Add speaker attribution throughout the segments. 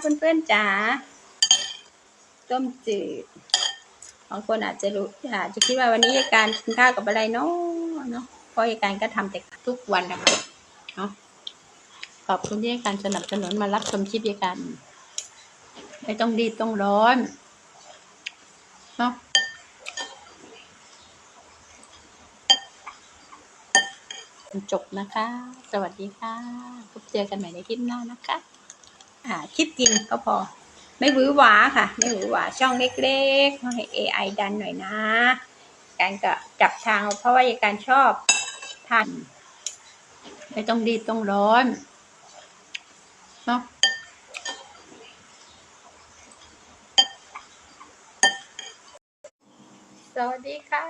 Speaker 1: เพื่อนๆจ๋าต้มจืดบางคนอาจจะรู้อาจจะคิดว่าวันนี้ยายการกินข้าวกับอะไรเนาะเนาะเพราะยายการก็ทำแต่ทุกวันนะคะเนาะขอบคุณที่ยายการสนับสนุนมารับชมคลิปยายการไม่ต้องรีบต้องร้อนเนาะจบนะคะ สวัสดีค่ะพบเจอกันใหม่ในคลิปหน้านะคะ อ่าคลิปกินก็พอ ไม่หวือหวาค่ะ ไม่หวือหวาช่องเล็กๆให้ AI ดันหน่อยนะการก็จับทางเพราะว่าการชอบทานไม่ต้องดีต้องร้อนเนาะ สวัสดีค่ะ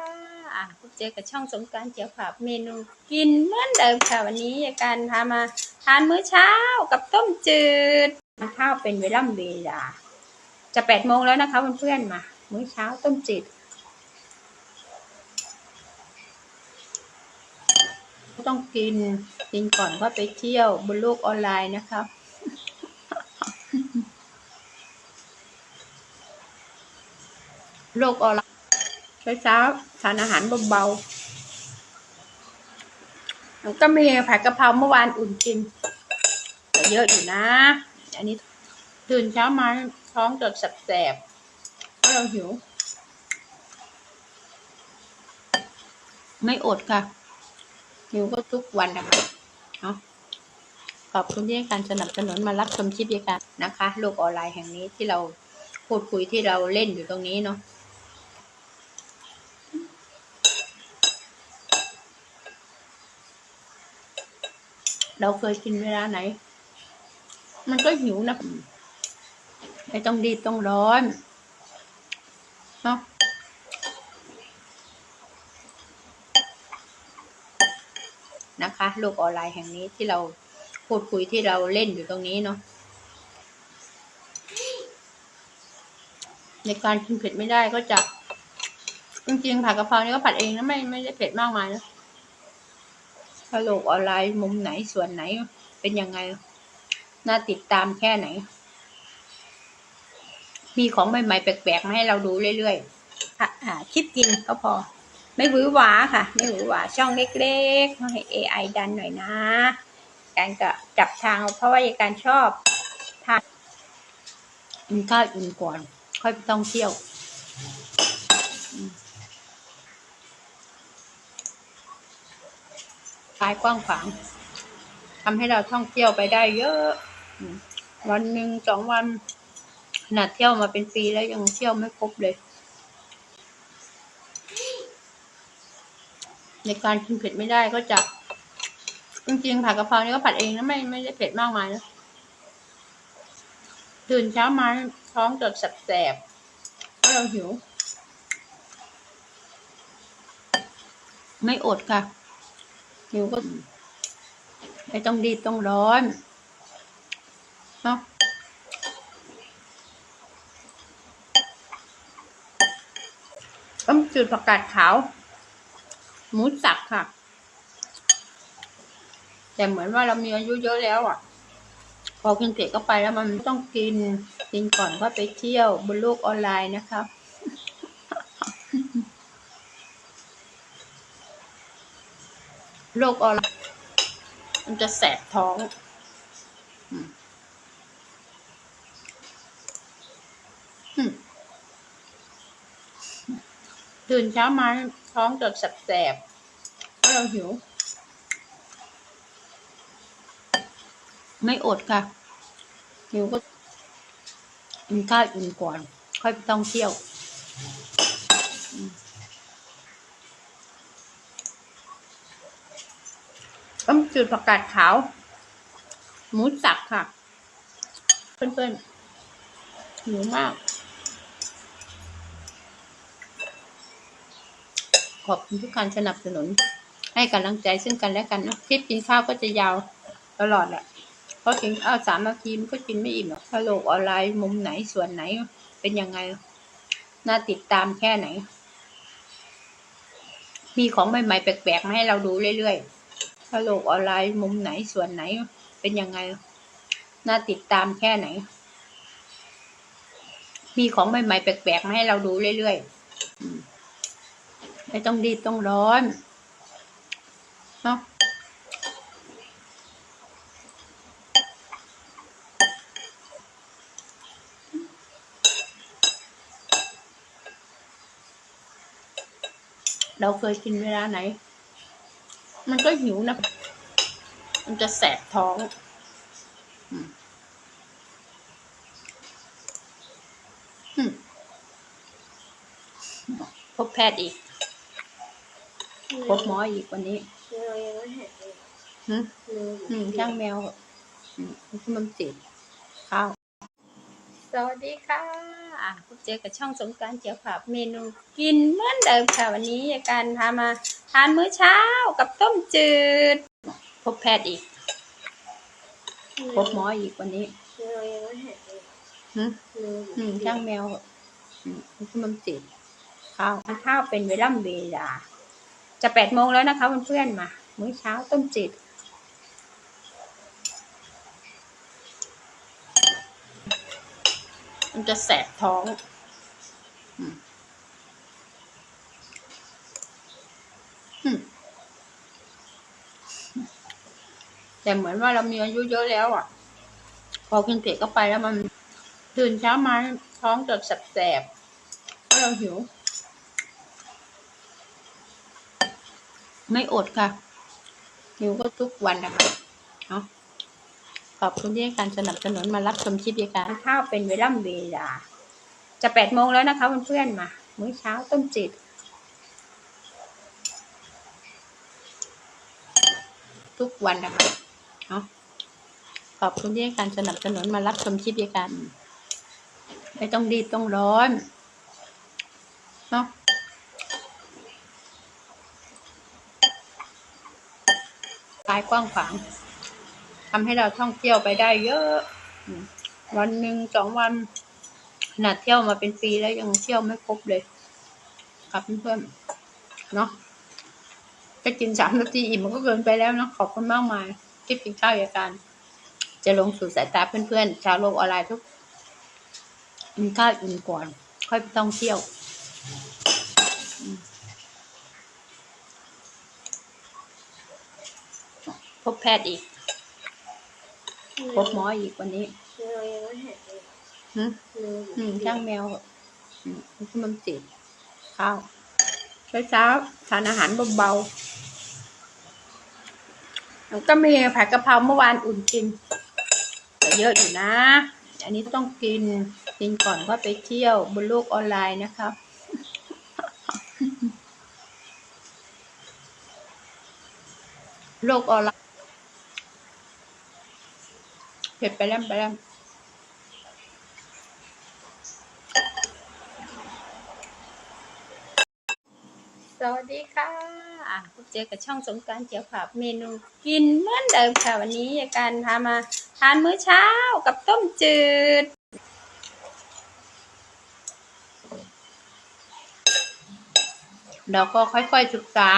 Speaker 1: พบเจอกับช่องสงการเจียวผับเมนูกินเหมือนเดิมค่ะวันนี้ยายการพามาทานมื้อเช้ากับต้มจืดทาข้าวเป็นเวล่ำเวลา จะแปดโมงแล้วนะคะเพื่อนๆมา มื้อเช้าต้มจืดต้องกินกินก่อนก็ไปเที่ยวบนโลกออนไลน์นะคะโลกออนไลน์ เช้าทานอาหารเบาๆแล้วก็มีผัดกะเพราเมื่อวานอุ่นกินแต่เยอะอยู่นะ อันนี้ตื่นเช้ามาท้องจดสับแสบเพราะเราหิว ไม่อดค่ะ หิวก็ทุกวันนะคะเนาะขอบคุณที่ให้การสนับสนุนมารับชมคลิปยกันนะคะ โลกออนไลน์แห่งนี้ที่เราพูดคุยที่เราเล่นอยู่ตรงนี้เนาะ เราเคยกินเวลาไหน มันก็หิวนะไม่ต้องรีบต้องร้อนเนาะนะคะโลกออนไลน์แห่งนี้ที่เราพูดคุยที่เราเล่นอยู่ตรงนี้เนาะในการกินเผ็ดไม่ได้ก็จะจริงๆผัดกะเพรานี่ก็ผัดเองนะไม่ไม่ได้เผ็ดมากมายนะ ถ้าโลกออนไลน์มุมไหนส่วนไหนเป็นยังไง น่าติดตามแค่ไหน มีของใหม่ๆแปลกๆมาให้เราดูเรื่อยๆค่ะอ่าคลิปกินก็พอ ไม่หวือหวาค่ะ ไม่หวือหวาช่องเล็กๆให้ AI ดันหน่อยนะการก็จับทางเพราะว่าการชอบทานกินข้าวอิ่มก่อน ค่อยไปท่องเที่ยว กายกว้างขวางทำให้เราท่องเที่ยวไปได้เยอะ วันหนึ่งสองวันขนาดเที่ยวมาเป็นปีแล้วยังเที่ยวไม่ครบเลย ในการกินเผ็ดไม่ได้ก็จะจริงๆผัดกะเพรานี่ก็ผัดเองนะไม่ไม่ได้เผ็ดมากมายนะตื่นเช้ามาท้องจดแสบๆเพราะเราหิว ไม่อดค่ะ หิวก็ไม่ต้องรีบต้องร้อนเนาะต้มจืดผักกาดขาว หมูสับค่ะ แต่เหมือนว่าเรามีอายุเยอะแล้วอะ พอกินเผ็ดก็ไปแล้วมันต้องกิน กินก่อนก็ไปเที่ยวบนโลกออนไลน์นะคะ โลกออนมันจะแสบท้องตื่นเช้ามาท้องจดแสบๆเพราะเราหิว ไม่อดค่ะ หิวก็กินข้าวอิ่มก่อน ค่อยไปท่องเที่ยว ต้มจืดผักกาดขาว หมูสับค่ะ เพื่อนๆหิวมาก ขอบคุณทุกการสนับสนุน ให้กำลังใจซึ่งกันและกันนะคลิปกินข้าวก็จะยาวตลอดแหละเพราะถึงเอาสามนาทีมันก็กินไม่อิ่มหรอกถ้าโลกออนไลน์มุมไหนส่วนไหน เป็นยังไง น่าติดตามแค่ไหน มีของใหม่ๆแปลกๆมาให้เราดูเรื่อยๆ ถ้าโลกออนไลน์มุมไหนส่วนไหนเป็นยังไง น่าติดตามแค่ไหน มีของใหม่ๆแปลกๆมาให้เราดูเรื่อยๆไม่ต้องรีต้องร้อนเนาะเราเคยกินเวลาไหน มันก็หิวนะ มันจะแสบท้องอืมอืมพบแพทย์อีก พบหมออีกวันนี้
Speaker 2: เรายังไม่เห็นเลย
Speaker 1: หืม
Speaker 2: เลย
Speaker 1: อืมช่างแมวเหอะอืมมันติดข้าวสวัสดีค่ะพบเจอกับช่องสงกรารเจียวผับเมนูกินเหมือนเดิมค่ะ วันนี้การพามา ทานมื้อเช้ากับต้มจืด พบแพทย์อีก พบหมออีกวันนี้
Speaker 2: เรายังไม่เห็นเลย
Speaker 1: หืม
Speaker 2: เลย
Speaker 1: อืมช่างแมวเหอะอืมมันติดข้าวทานข้าวเป็นเวล่ำเวลา จะแปดโมงแล้วนะคะเพื่อนๆมา มื้อเช้าต้มจืดมันจะแสบท้อง อืม แต่เหมือนว่าเรามีอายุเยอะแล้วอะ พอกินเผ็ดเข้าไปแล้วมันตื่นเช้ามาท้องจะแสบๆเพราะเราหิว ไม่อดค่ะหิวก็ทุกวันนะคะเนาะขอบคุณที่ให้การสนับสนุนมารับชมคลิปยาการข้าวเป็นเวล่ำเวลา จะแปดโมงแล้วนะคะเพื่อนๆมา มื้อเช้าต้มจืดทุกวันนะคะ เนาะขอบคุณที่ให้การสนับสนุนมารับชมคลิปยายการไม่ต้องรีบต้องร้อนเนาะกายกว้างขวางทำให้เราท่องเที่ยวไปได้เยอะ วันหนึ่งสองวันขนาดเที่ยวมาเป็นปีแล้วยังเที่ยวไม่ครบเลยครับเพื่อนเนาะจะกินสามนาทีอิ่มมันก็เกินไปแล้วเนาะขอบคุณมากมาย ที่กินข้าวยาการ จะลงสู่สายตาเพื่อนๆ ชาวโลกออนไลน์ทุกกินข้าวอิ่มก่อน ค่อยไปท่องเที่ยว พบแพทย์อีก พบหมออีกวันนี้
Speaker 2: หื
Speaker 1: มอืมช่างแมวอืมมันติดข้าวเช้าเช้าทานอาหารเบาๆ หนูก็มีผัดกะเพราเมื่อวานอุ่นกินแต่เยอะอยู่นะ อันนี้ต้องกินกินก่อนว่าไปเที่ยวบนโลกออนไลน์นะครับโลกออนไลน์เผ็ดไปแล้วไปแล้ว สวัสดีค่ะพบเจอกับช่องสงการเจียวผับเมนูกินเหมือนเดิมค่ะวันนี้ยาการพามาทานมื้อเช้ากับต้มจืด เราก็ค่อยๆศึกษา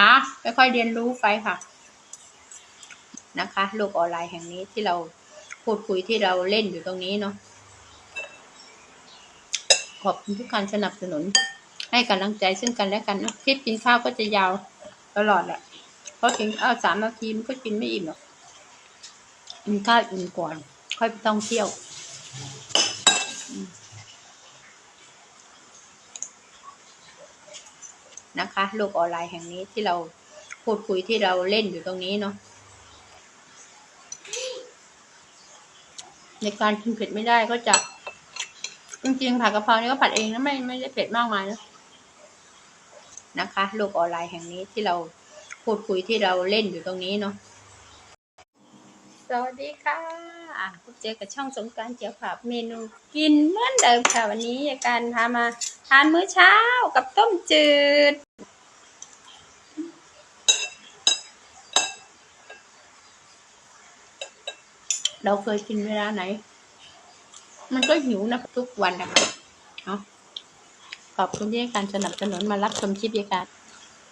Speaker 1: ค่อยๆเรียนรู้ไปค่ะ นะคะ โลกออนไลน์แห่งนี้ที่เราพูดคุยที่เราเล่นอยู่ตรงนี้เนาะขอบคุณทุกการสนับสนุน ให้กำลังใจซึ่งกันและกันนะคลิปกินข้าวก็จะยาวตลอดแหละเพราะกินข้าวสามนาทีมันก็กินไม่อิ่มหรอกกินข้าวอิ่มก่อน ค่อยไปท่องเที่ยวนะคะโลกออนไลน์แห่งนี้ที่เราพูดคุยที่เราเล่นอยู่ตรงนี้เนาะในการกินเผ็ดไม่ได้ก็จะจริงๆผัดกะเพรานี่ก็ผัดเองนะไม่ไม่ได้เผ็ดมากมายนะ นะคะ โลกออนไลน์แห่งนี้ที่เราพูดคุยที่เราเล่นอยู่ตรงนี้เนาะสวัสดีค่ะพบเจอกับช่องสงการเจียวผับเมนูกินเหมือนเดิมค่ะวันนี้ยายการพามาทานมื้อเช้ากับต้มจืดเราเคยกินเวลาไหน มันก็หิวนะทุกวันนะคะเนาะ อบคุณที่ให้การสนับสนุนมารับชมคลิปยายการ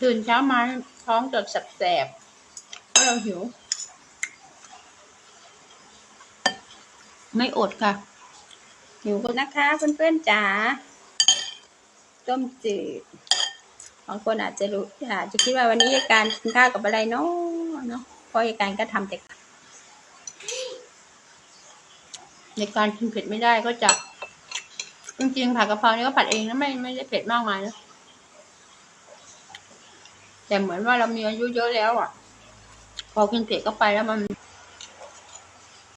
Speaker 1: ตื่นเช้ามาท้องจะแสบๆเพราะเราหิว ไม่อดค่ะ หิวกันนะคะเพื่อนๆจ๋าต้มจืดบางคนอาจจะรู้อาจจะคิดว่าวันนี้ยายการกินข้าวกับอะไรเนาะเนาะเพราะยายการก็ทำแต่ยายการกินเผ็ดไม่ได้ก็จะ จริงๆผัดกะเพรานี่ก็ผัดเองนะไม่ไม่ได้เผ็ดมากมายนะแต่เหมือนว่าเรามีอายุเยอะแล้วอะ พอกินเผ็ดก็ไปแล้วมัน